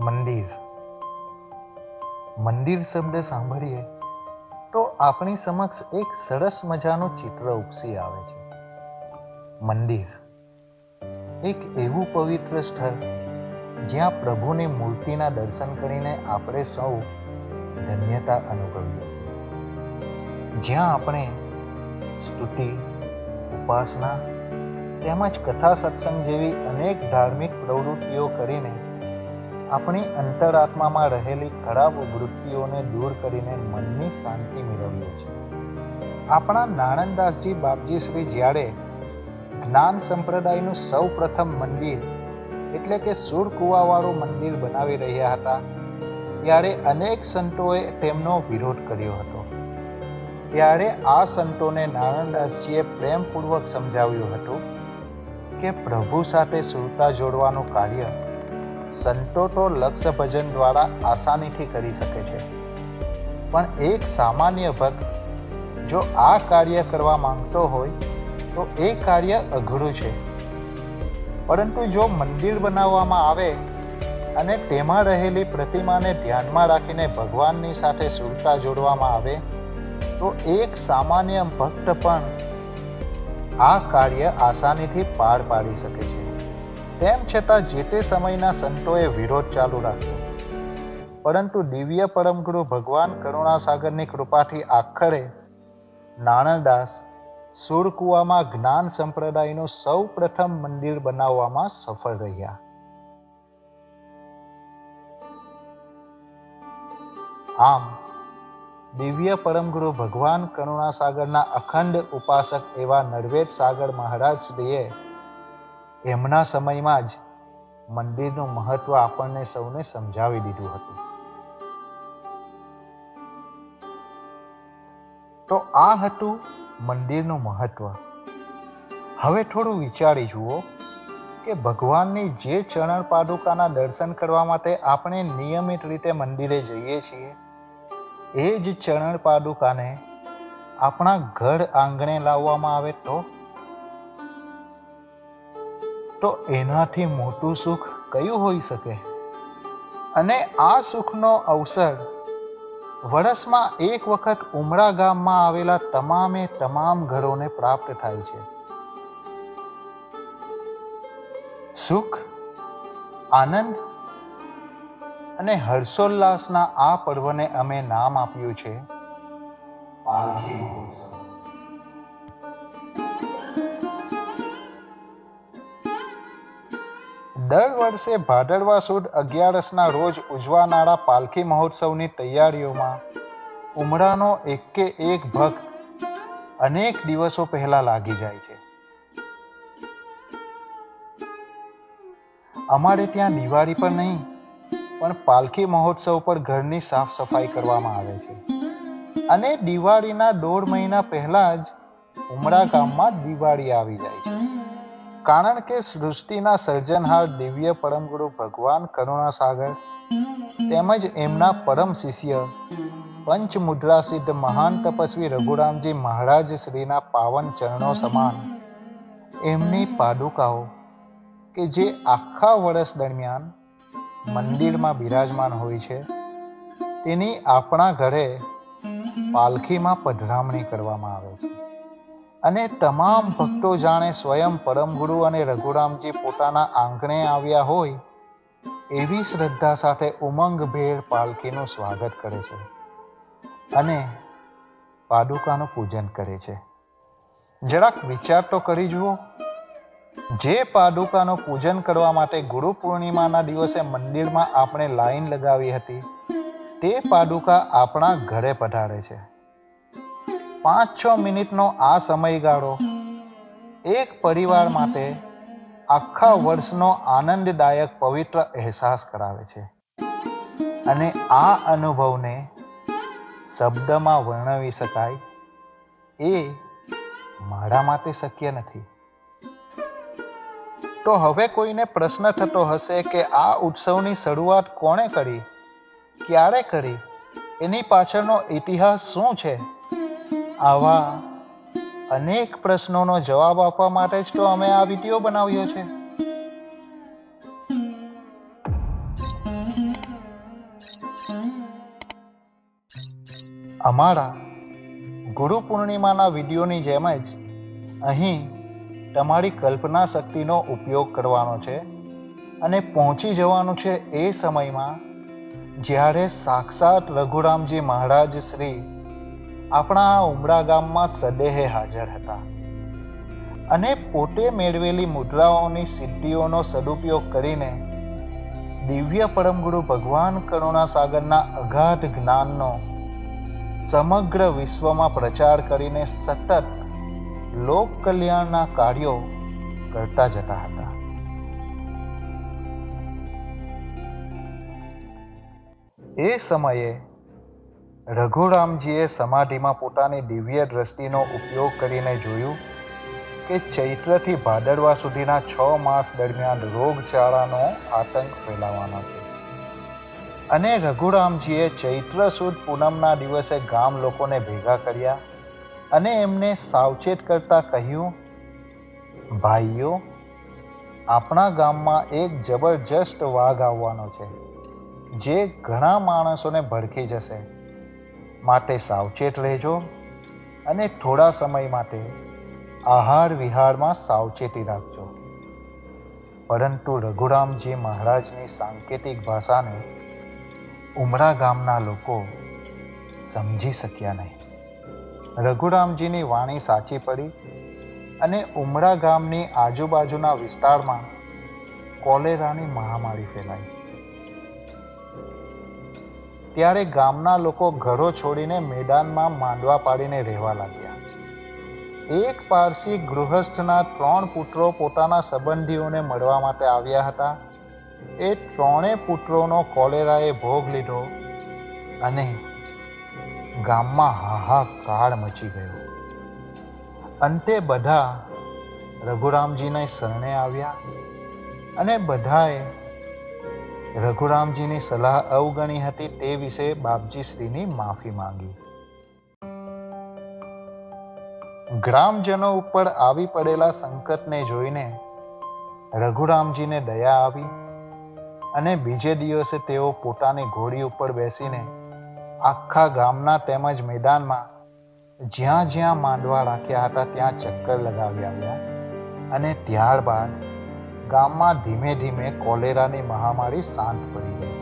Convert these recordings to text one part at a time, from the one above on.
મંદિર. મંદિર શબ્દ સાંભળીએ તો આપણી સમક્ષ એક સરસ મજાનું ચિત્ર ઉપસી આવે છે. મંદિર. એક એવું પવિત્ર સ્થળ જ્યાં પ્રભુની મૂર્તિના દર્શન કરીને આપણે સૌ ધન્યતા અનુભવીએ છીએ. જ્યાં આપણે સ્તુતિ, ઉપાસના તેમજ કથા સત્સંગ જેવી અનેક ધાર્મિક પ્રવૃત્તિઓ કરીને આપણી અંતરાત્મામાં રહેલી ખરાબ વૃત્તિઓને દૂર કરીને મનની શાંતિ મેળવીએ છીએ. આપણા નાણંદાસજી બાપજી શ્રી જ્યારે જ્ઞાન સંપ્રદાયનું સૌ પ્રથમ મંદિર, એટલે કે સુરકુવાવાળું મંદિર બનાવી રહ્યા હતા, ત્યારે અનેક સંતોએ તેમનો વિરોધ કર્યો હતો. ત્યારે આ સંતોને નારાયણદાસજીએ પ્રેમપૂર્વક સમજાવ્યું હતું કે પ્રભુ સાથે સુરતા જોડવાનું કાર્ય સંતો તો લક્ષ્ય ભજન દ્વારા આસાનીથી કરી શકે છે. પણ એક સામાન્ય ભક્ત જો આ કાર્ય કરવા માંગતો હોય, તો એ કાર્ય અઘરું છે. પરંતુ જો મંદિર બનાવવામાં આવે અને તેમાં રહેલી પ્રતિમાને ધ્યાનમાં રાખીને ભગવાનની સાથે સુરતા જોડવામાં આવે, તો એક સામાન્ય ભક્ત પણ આ કાર્ય આસાનીથી પાર પાડી શકે છે. તેમ છતાં જે તે સમયના સંતોએ વિરોધ ચાલુ રાખ્યો. પરંતુ દિવ્ય પરમગુરુ ભગવાન કરુણાસાગરની કૃપાથી આખરે નાણદાસ સુરકુવામાં જ્ઞાન સંપ્રદાયનું સૌ પ્રથમ મંદિર બનાવવામાં સફળ રહ્યા. આમ, દિવ્ય પરમગુરુ ભગવાન કરુણાસાગરના અખંડ ઉપાસક એવા નરવેદ સાગર મહારાજ શ્રીએ એમના સમયમાં જ મંદિરનું મહત્વ આપણને સૌને સમજાવી દીધું હતું. તો આ હતું મંદિરનું મહત્વ. હવે થોડું વિચારી જુઓ કે ભગવાનની જે ચરણ પાદુકાના દર્શન કરવા માટે આપણે નિયમિત રીતે મંદિરે જઈએ છીએ, એ જ ચરણ પાદુકાને આપણા ઘર આંગણે લાવવામાં આવે તો તો એનાથી મોટું સુખ કયું હોઈ શકે? અને આ સુખનો અવસર વર્ષમાં એક વખત ઉમરા ગામમાં આવેલા તમામે તમામ ઘરોને પ્રાપ્ત થાય છે. સુખ, આનંદ અને હર્ષોલ્લાસના આ પર્વને અમે નામ આપ્યું છે. પાલખી મહોત્સવ. દર વર્ષે ભાદરવા સુદ અગિયારસના રોજ ઉજવાનારા પાલખી મહોત્સવની તૈયારીઓમાં ઉમરાનો એકે એક ભક્ત અનેક દિવસો પહેલા લાગી જાય છે. અમારે ત્યાં દિવાળી પર નહીં, પણ પાલખી મહોત્સવ પર ઘરની સાફ સફાઈ કરવામાં આવે છે. અને દિવાળીના દોઢ મહિના પહેલા જ ઉમરા ગામમાં દિવાળી આવી જાય છે. કારણ કે સૃષ્ટિના સર્જનહાર દિવ્ય પરમગુરુ ભગવાન કરુણાસાગર તેમજ એમના પરમ શિષ્ય પંચમુદ્રા સિદ્ધ મહાન તપસ્વી રઘુરામજી મહારાજ શ્રીના પાવન ચરણો સમાન એમની પાદુકાઓ કે જે આખા વર્ષ દરમિયાન મંદિરમાં બિરાજમાન હોય છે, તેની આપણા ઘરે પાલખીમાં પધરામણી કરવામાં આવે છે. અને તમામ ભક્તો જાણે સ્વયં પરમગુરુ અને રઘુરામજી પોતાના આંગણે આવ્યા હોય, એવી શ્રદ્ધા સાથે ઉમંગભેર પાલખીનું સ્વાગત કરે છે અને પાદુકાનું પૂજન કરે છે. જરાક વિચાર તો કરી જુઓ, જે પાદુકાનું પૂજન કરવા માટે ગુરુ પૂર્ણિમાના દિવસે મંદિરમાં આપણે લાઈન લગાવી હતી, તે પાદુકા આપણા ઘરે પધારે છે. પાંચ છ મિનિટનો આ સમયગાળો એક પરિવાર માટે આખા વર્ષનો આનંદદાયક પવિત્ર અહેસાસ કરાવે છે. અને આ અનુભવને શબ્દમાં વર્ણવી શકાય એ મારા માટે શક્ય નથી. તો હવે કોઈને પ્રશ્ન થતો હશે કે આ ઉત્સવની શરૂઆત કોણે કરી? ક્યારે કરી? એની પાછળનો ઇતિહાસ શું છે? આવા અનેક પ્રશ્નોનો જવાબ આપવા માટે જ તો અમે આ વીડિયો બનાવ્યો છે. અમારા ગુરુ પૂર્ણિમાના વિડીયોની જેમ જ અહીં તમારી કલ્પના શક્તિનો ઉપયોગ કરવાનો છે અને પહોંચી જવાનું છે એ સમયમાં જ્યારે સાક્ષાત રઘુરામજી મહારાજ શ્રી આપણા ઉમરા ગામમાં સદેહે હાજર હતા. અને પોતે મેળવેલી મુદ્રાઓની સિદ્ધિઓનો સદુપયોગ કરીને દિવ્ય પરમગુરુ ભગવાન કરુણા સાગરના અગાધ જ્ઞાનનો સમગ્ર વિશ્વમાં પ્રચાર કરીને સતત લોક કલ્યાણના કાર્યો કરતા જતા હતા. એ સમયે રઘુરામજીએ સમાધિમાં પોતાની દિવ્ય દ્રષ્ટિનો ઉપયોગ કરીને જોયું કે ચૈત્રથી ભાદરવા સુધીના છ માસ દરમિયાન રોગચાળાનો આતંક ફેલાવાનો છે. અને રઘુરામજીએ ચૈત્ર સુદ પૂનમના દિવસે ગામ લોકોને ભેગા કર્યા અને એમને સાવચેત કરતા કહ્યું, ભાઈઓ, આપણા ગામમાં એક જબરજસ્ત વાઘ આવવાનો છે, જે ઘણા માણસોને ભડકી જશે. માટે સાવચેત રહેજો અને થોડા સમય માટે આહાર વિહારમાં સાવચેતી રાખજો. પરંતુ રઘુરામજી મહારાજની સાંકેતિક ભાષાને ઉમરા ગામના લોકો સમજી શક્યા નહીં. રઘુરામજીની વાણી સાચી પડી અને ઉમરા ગામની આજુબાજુના વિસ્તારમાં કોલેરાની મહામારી ફેલાઈ. ત્યારે ગામના લોકો ઘરો છોડીને મેદાનમાં માંડવા પાડીને રહેવા લાગ્યા. એક પારસી ગૃહસ્થના ત્રણ પુત્રો પોતાના સંબંધીઓને મળવા માટે આવ્યા હતા. એ ત્રણેય પુત્રોનો કોલેરાએ ભોગ લીધો અને ગામમાં હાહાકાર મચી ગયો. અંતે બધા રઘુરામજીને શરણે આવ્યા અને બધાએ રઘુરામજીની સલાહ અવગણી હતી તે વિશે બાપજી શ્રીની માફી માંગી. ગ્રામજનો ઉપર આવી પડેલા સંકટને જોઈને રઘુરામજીને દયા આવી અને બીજે દિવસે તેઓ પોતાની ઘોડી ઉપર બેસીને આખા ગામના તેમજ મેદાનમાં જ્યાં જ્યાં માંડવા રાખ્યા હતા ત્યાં ચક્કર લગાવી આવ્યા અને ત્યારબાદ ગામમાં ધીમે ધીમે કોલેરાની મહામારી શાંત પડી ગઈ.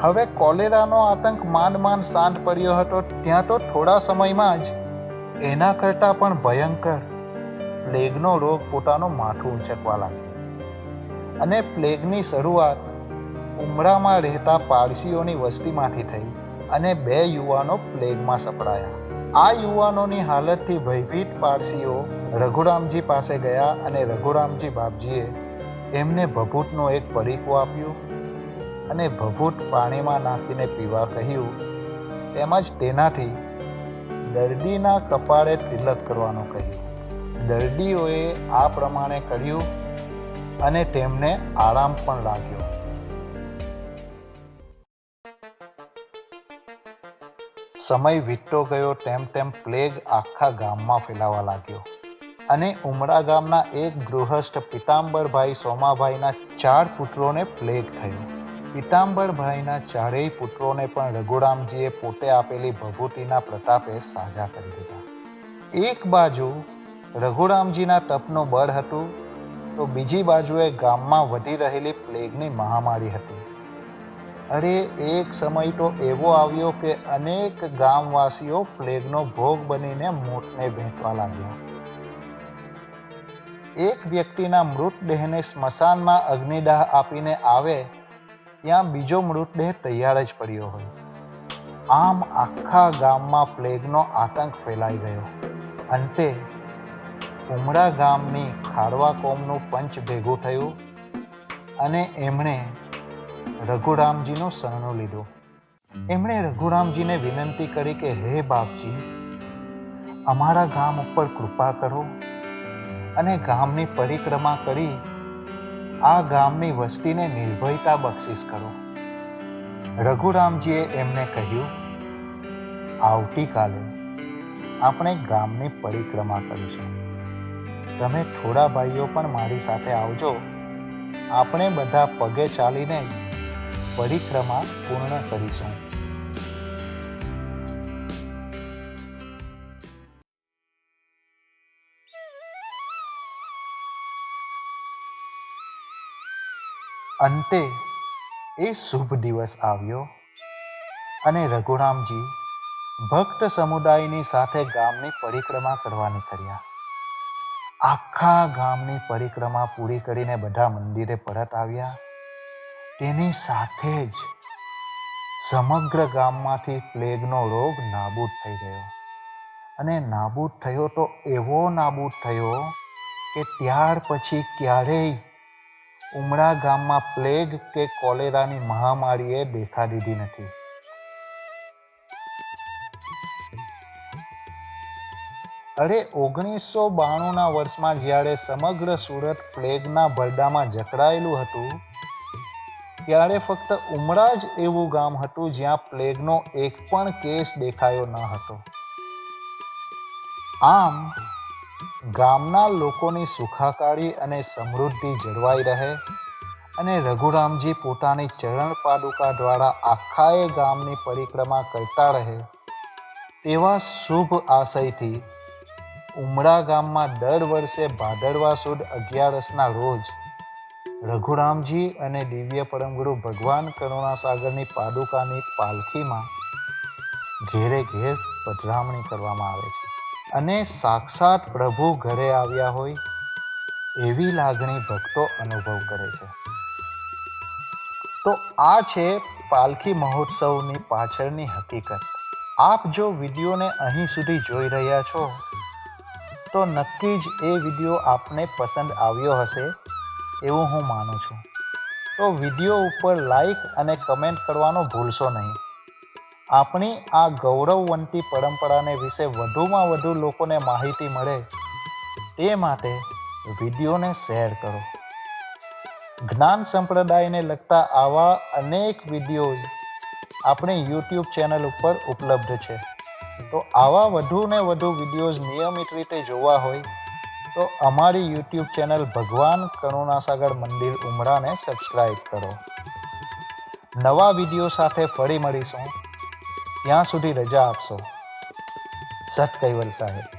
હવે કોલેરાનો આતંક માંડ માંડ શાંત પડ્યો હતો, ત્યાં તો થોડા સમયમાં જ એના કરતાં પણ ભયંકર પ્લેગનો રોગ પોતાનું માથું ઊંચકવા લાગ્યો. અને પ્લેગની શરૂઆત ઉમરામાં રહેતા પારસીઓની વસ્તીમાંથી થઈ અને બે યુવાનો પ્લેગમાં સપડાયા. આ યુવાનોની હાલતથી ભયભીત પારસીઓ રઘુરામજી પાસે ગયા અને રઘુરામજી બાપજીએ એમને ભભૂતનો એક પરીકો આપ્યો અને ભભૂત પાણીમાં નાખીને પીવા કહ્યું તેમજ તેનાથી દર્દીના કપાળે તિલક કરવાનું કહ્યું. દર્દીઓએ આ પ્રમાણે કર્યું અને તેમને આરામ પણ લાગ્યો. સમય વીતતો ગયો, તેમ તેમ પ્લેગ આખા ગામમાં ફેલાવા લાગ્યો. અને ઉમરા ગામના એક ગૃહસ્થ પિતાંબરભાઈ સોમાભાઈના ચાર પુત્રોને પ્લેગ થયો. પિતાંબરભાઈના ચારેય પુત્રોને પણ રઘુરામજીએ પોતે આપેલી ભભૂતિના પ્રતાપે સાજા કરી દીધા. એક બાજુ રઘુરામજીના તપનું બળ હતું, તો બીજી બાજુએ ગામમાં વધી રહેલી પ્લેગની મહામારી હતી. અરે, એક સમય તો એવો આવ્યો કે અનેક ગામવાસીઓ પ્લેગનો ભોગ બનીને મોતને ભેંટવા લાગ્યા. એક વ્યક્તિના મૃતદેહને સ્મશાનમાં અગ્નિદાહ આપીને આવે, ત્યાં બીજો મૃતદેહ તૈયાર જ પડ્યો હોય. આમ આખા ગામમાં પ્લેગનો આતંક ફેલાઈ ગયો. અંતે ઉમરા ગામની ખારવા કોમનું પંચ ભેગું થયું અને એમણે રઘુરામજીનું શરણું લીધું. એમણે રઘુરામજીને વિનંતી કરી કે, હે બાપજી, અમારા ગામ ઉપર કૃપા કરો અને ગામની પરિક્રમા કરી આ ગામની વસ્તીને નિર્ભયતા બક્ષિસ કરો. રઘુરામજીએ એમને કહ્યું, આવતીકાલે આપણે ગામની પરિક્રમા કરીશું. તમે થોડા ભાઈઓ પણ મારી સાથે આવજો. આપણે બધા પગે ચાલીને પરિક્રમા પૂર્ણ કરીશું. અંતે એ શુભ દિવસ આવ્યો અને રઘુરામજી ભક્ત સમુદાયની સાથે ગામની પરિક્રમા કરવા નીકળ્યા આખા ગામની પરિક્રમા પૂરી કરીને બધા મંદિરે પરત આવ્યા. તેની સાથે જ સમગ્ર ગામમાંથી પ્લેગનો રોગ નાબૂદ થઈ ગયો. અને નાબૂદ થયો તો એવો નાબૂદ થયો કે ત્યાર પછી ક્યારેય ઉમરા ગામમાં પ્લેગ કે કોલેરાની મહામારીએ દેખા દીધી નથી. અરે, ઓગણીસો બાણુંના વર્ષમાં જ્યારે સમગ્ર સુરત પ્લેગના ભરડામાં જકડાયેલું હતું, ત્યારે ફક્ત ઉમરા જ એવું ગામ હતું જ્યાં પ્લેગનો એક પણ કેસ દેખાયો ન હતો. આમ ગામના લોકોની સુખાકારી અને સમૃદ્ધિ જળવાઈ રહે અને રઘુરામજી પોતાની ચરણ પાદુકા દ્વારા આખાએ ગામની પરિક્રમા કરતા રહે, તેવા શુભ આશયથી ઉમરા ગામમાં દર વર્ષે ભાદરવા સુદ અગિયારસના રોજ રઘુરામજી અને દિવ્ય પરમગુરુ ભગવાન કરુણાસાગરની પાદુકાની પાલખીમાં ઘેરે ઘેર પધરામણી કરવામાં આવે છે. અને સાક્ષાત પ્રભુ ઘરે આવ્યા હોય એવી લાગણી ભક્તો અનુભવ કરે છે. તો આ છે પાલખી મહોત્સવની પાછળની હકીકત. આપ જો વિડીયોને અહીં સુધી જોઈ રહ્યા છો, તો નક્કી જ એ વીડિયો આપને પસંદ આવ્યો હશે એવું હું માનું છું. તો વીડિયો ઉપર લાઈક અને કમેન્ટ કરવાનો ભૂલશો નહીં. આપણી આ ગૌરવવંતી પરંપરાને વિશે વધુમાં વધુ લોકોને માહિતી મળે તે માટે વિડીયોને શેર કરો. જ્ઞાન સંપ્રદાયને લગતા આવા અનેક વિડીયોઝ આપણી યુટ્યુબ ચેનલ ઉપર ઉપલબ્ધ છે. તો આવા વધુ ને વધુ વિડીયોઝ નિયમિત રીતે જોવા હોય તો અમારી યુટ્યુબ ચેનલ ભગવાન કરુણાસાગર મંદિર ઉમરાને સબસ્ક્રાઈબ કરો. નવા વીડિયો સાથે ફરી મળીશું. ત્યાં સુધી રજા આપશો સત કૈવલ સાહેબ